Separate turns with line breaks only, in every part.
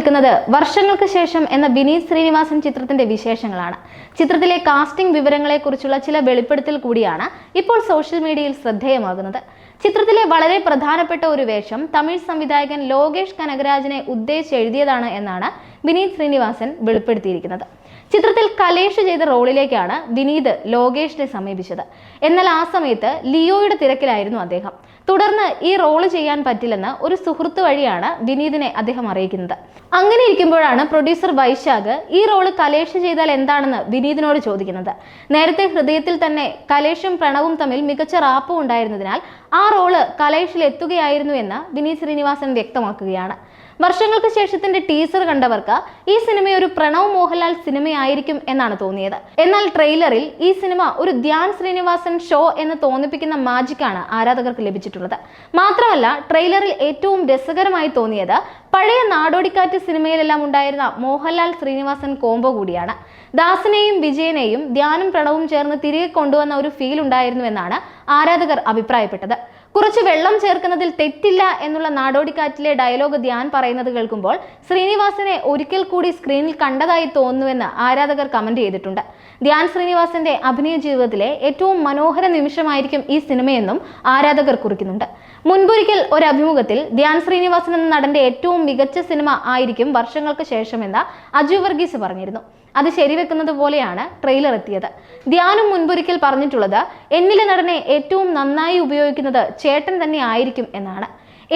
നിൽക്കുന്നത് വർഷങ്ങൾക്ക് ശേഷം എന്ന വിനീത് ശ്രീനിവാസൻ ചിത്രത്തിന്റെ വിശേഷങ്ങളാണ്. ചിത്രത്തിലെ കാസ്റ്റിംഗ് വിവരങ്ങളെക്കുറിച്ചുള്ള ചില വെളിപ്പെടുത്തൽ കൂടിയാണ് ഇപ്പോൾ സോഷ്യൽ മീഡിയയിൽ ശ്രദ്ധേയമാകുന്നത്. ചിത്രത്തിലെ വളരെ പ്രധാനപ്പെട്ട ഒരു വേഷം തമിഴ് സംവിധായകൻ ലോകേഷ് കനകരാജിനെ ഉദ്ദേശിച്ച് എഴുതിയതാണ് എന്നാണ് വിനീത് ശ്രീനിവാസൻ വെളിപ്പെടുത്തിയിരിക്കുന്നത്. ചിത്രത്തിൽ കലേഷ് ചെയ്ത റോളിലേക്കാണ് വിനീത് ലോകേഷിനെ സമീപിച്ചത്. എന്നാൽ ആ സമയത്ത് ലിയോയുടെ തിരക്കിലായിരുന്നു അദ്ദേഹം. തുടർന്ന് ഈ റോൾ ചെയ്യാൻ പറ്റില്ലെന്ന് ഒരു സുഹൃത്ത് വഴിയാണ് വിനീതിനെ അദ്ദേഹം അറിയിക്കുന്നത്. അങ്ങനെ ഇരിക്കുമ്പോഴാണ് പ്രൊഡ്യൂസർ വൈശാഖ് ഈ റോൾ കലേഷ് ചെയ്താൽ എന്താണെന്ന് വിനീതിനോട് ചോദിക്കുന്നത്. നേരത്തെ ഹൃദയത്തിൽ തന്നെ കലേഷും പ്രണവും തമ്മിൽ മികച്ച റാപ്പും ഉണ്ടായിരുന്നതിനാൽ ആ റോൾ കലേഷിൽ എത്തുകയായിരുന്നു എന്ന് വിനീത് ശ്രീനിവാസൻ വ്യക്തമാക്കുകയാണ്. വർഷങ്ങൾക്ക് ശേഷത്തിന്റെ ടീസർ കണ്ടവർക്ക് ഈ സിനിമ ഒരു പ്രണവ് മോഹൻലാൽ സിനിമയായിരിക്കും എന്നാണ് തോന്നിയത്. എന്നാൽ ട്രെയിലറിൽ ഈ സിനിമ ഒരു ധ്യാൻ ശ്രീനിവാസൻ ഷോ എന്ന് തോന്നിപ്പിക്കുന്ന മാജിക്കാണ് ആരാധകർക്ക് ലഭിച്ചിട്ടുള്ളത്. മാത്രമല്ല ട്രെയിലറിൽ ഏറ്റവും രസകരമായി തോന്നിയത് പഴയ നാടോടിക്കാറ്റ് സിനിമയിലെല്ലാം ഉണ്ടായിരുന്ന മോഹൻലാൽ ശ്രീനിവാസൻ കോംബോ കൂടിയാണ്. ദാസിനെയും വിജയനെയും ധ്യാനും പ്രണവും ചേർന്ന് തിരികെ കൊണ്ടുവന്ന ഒരു ഫീൽ ഉണ്ടായിരുന്നു എന്നാണ് ആരാധകർ അഭിപ്രായപ്പെട്ടത്. കുറച്ച് വെള്ളം ചേർക്കുന്നതിൽ തെറ്റില്ല എന്നുള്ള നാടോടിക്കാറ്റിലെ ഡയലോഗ് ധ്യാൻ പറയുന്നത് കേൾക്കുമ്പോൾ ശ്രീനിവാസനെ ഒരിക്കൽ കൂടി സ്ക്രീനിൽ കണ്ടതായി തോന്നുന്നുവെന്ന് ആരാധകർ കമന്റ് ചെയ്തിട്ടുണ്ട്. ധ്യാൻ ശ്രീനിവാസന്റെ അഭിനയ ജീവിതത്തിലെ ഏറ്റവും മനോഹര നിമിഷമായിരിക്കും ഈ സിനിമയെന്നും ആരാധകർ കുറിക്കുന്നുണ്ട്. മുൻപൊരിക്കൽ ഒരു അഭിമുഖത്തിൽ ധ്യാൻ ശ്രീനിവാസൻ എന്ന നടന്റെ ഏറ്റവും മികച്ച സിനിമ ആയിരിക്കും വർഷങ്ങൾക്ക് ശേഷമെന്ന് അജു വർഗീസ് പറഞ്ഞിരുന്നു. അത് ശരിവെക്കുന്നത് പോലെയാണ് ട്രെയിലർ എത്തിയത്. ധ്യാനും മുൻപൊരിക്കൽ പറഞ്ഞിട്ടുള്ളത് എന്നിലെ നടനെ ഏറ്റവും നന്നായി ഉപയോഗിക്കുന്നത് ചേട്ടൻ തന്നെ ആയിരിക്കും എന്നാണ്.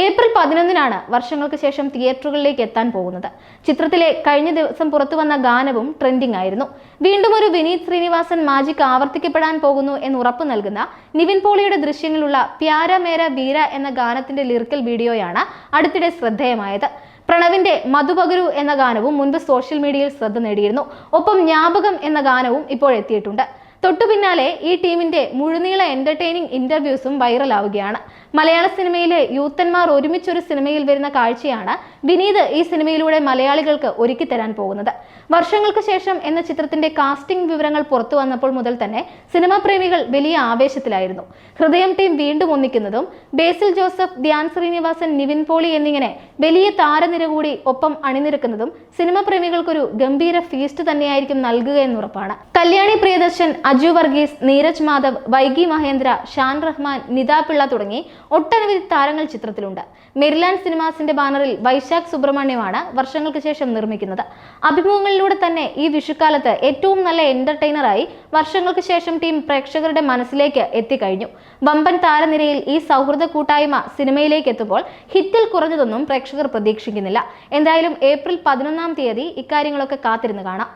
ഏപ്രിൽ പതിനൊന്നിനാണ് വർഷങ്ങൾക്ക് ശേഷം തിയേറ്ററുകളിലേക്ക് എത്താൻ പോകുന്നത്. ചിത്രത്തിലെ കഴിഞ്ഞ ദിവസം പുറത്തു വന്ന ഗാനവും ട്രെൻഡിംഗ് ആയിരുന്നു. വീണ്ടും ഒരു വിനീത് ശ്രീനിവാസൻ മാജിക് ആവർത്തിക്കപ്പെടാൻ പോകുന്നു എന്ന് ഉറപ്പു നൽകുന്ന നിവിൻ പോളിയുടെ ദൃശ്യങ്ങളുള്ള പ്യാര മേര വീര എന്ന ഗാനത്തിന്റെ ലിറിക്കൽ വീഡിയോയാണ് അടുത്തിടെ ശ്രദ്ധേയമായത്. പ്രണവിന്റെ മധുപകരു എന്ന ഗാനവും മുൻപ് സോഷ്യൽ മീഡിയയിൽ ശ്രദ്ധ നേടിയിരുന്നു. ഒപ്പം ജ്ഞാപകം എന്ന ഗാനവും ഇപ്പോൾ എത്തിയിട്ടുണ്ട് തൊട്ടു പിന്നാലെ ഈ ടീമിന്റെ മുഴുനീള എന്റർടൈനിങ് ഇന്റർവ്യൂസും വൈറലാവുകയാണ് മലയാള സിനിമയിലെ യൂത്തന്മാർ ഒരുമിച്ചൊരു സിനിമയിൽ വരുന്ന കാഴ്ചയാണ് വിനീത് ഈ സിനിമയിലൂടെ മലയാളികൾക്ക് ഒരുക്കി തരാൻ പോകുന്നത്. വർഷങ്ങൾക്ക് ശേഷം എന്ന ചിത്രത്തിന്റെ കാസ്റ്റിംഗ് വിവരങ്ങൾ പുറത്തു വന്നപ്പോൾ മുതൽ തന്നെ സിനിമാ പ്രേമികൾ വലിയ ആവേശത്തിലായിരുന്നു. ഹൃദയം ടീം വീണ്ടും ഒന്നിക്കുന്നതും ബേസിൽ ജോസഫ് ധ്യാൻ ശ്രീനിവാസൻ നിവിൻ പോളി എന്നിങ്ങനെ വലിയ താരനിര കൂടി ഒപ്പം അണിനിരക്കുന്നതും സിനിമാ പ്രേമികൾക്കൊരു ഗംഭീര ഫീസ്റ്റ് തന്നെയായിരിക്കും നൽകുക എന്നുറപ്പാണ്. കല്യാണി പ്രിയദർശൻ അജു വർഗീസ് നീരജ് മാധവ് വൈകി മഹേന്ദ്ര ഷാൻ റഹ്മാൻ നിതാ പിള്ള തുടങ്ങി ഒട്ടനവധി താരങ്ങൾ ചിത്രത്തിലുണ്ട്. മെരിലാൻഡ് സിനിമാസിന്റെ ബാനറിൽ വൈശാഖ് സുബ്രഹ്മണ്യമാണ് വർഷങ്ങൾക്ക് ശേഷം നിർമ്മിക്കുന്നത്. അഭിമുഖങ്ങളിലൂടെ തന്നെ ഈ വിഷുക്കാലത്ത് ഏറ്റവും നല്ല എന്റർടൈനറായി വർഷങ്ങൾക്ക് ശേഷം ടീം പ്രേക്ഷകരുടെ മനസ്സിലേക്ക് എത്തിക്കഴിഞ്ഞു. വമ്പൻ താരനിരയിൽ ഈ സൗഹൃദ കൂട്ടായ്മ സിനിമയിലേക്ക് എത്തുമ്പോൾ ഹിറ്റിൽ കുറഞ്ഞതൊന്നും പ്രേക്ഷകർ പ്രതീക്ഷിക്കുന്നില്ല. എന്തായാലും ഏപ്രിൽ പതിനൊന്നാം തീയതി ഇക്കാര്യങ്ങളൊക്കെ കാത്തിരുന്ന് കാണാം.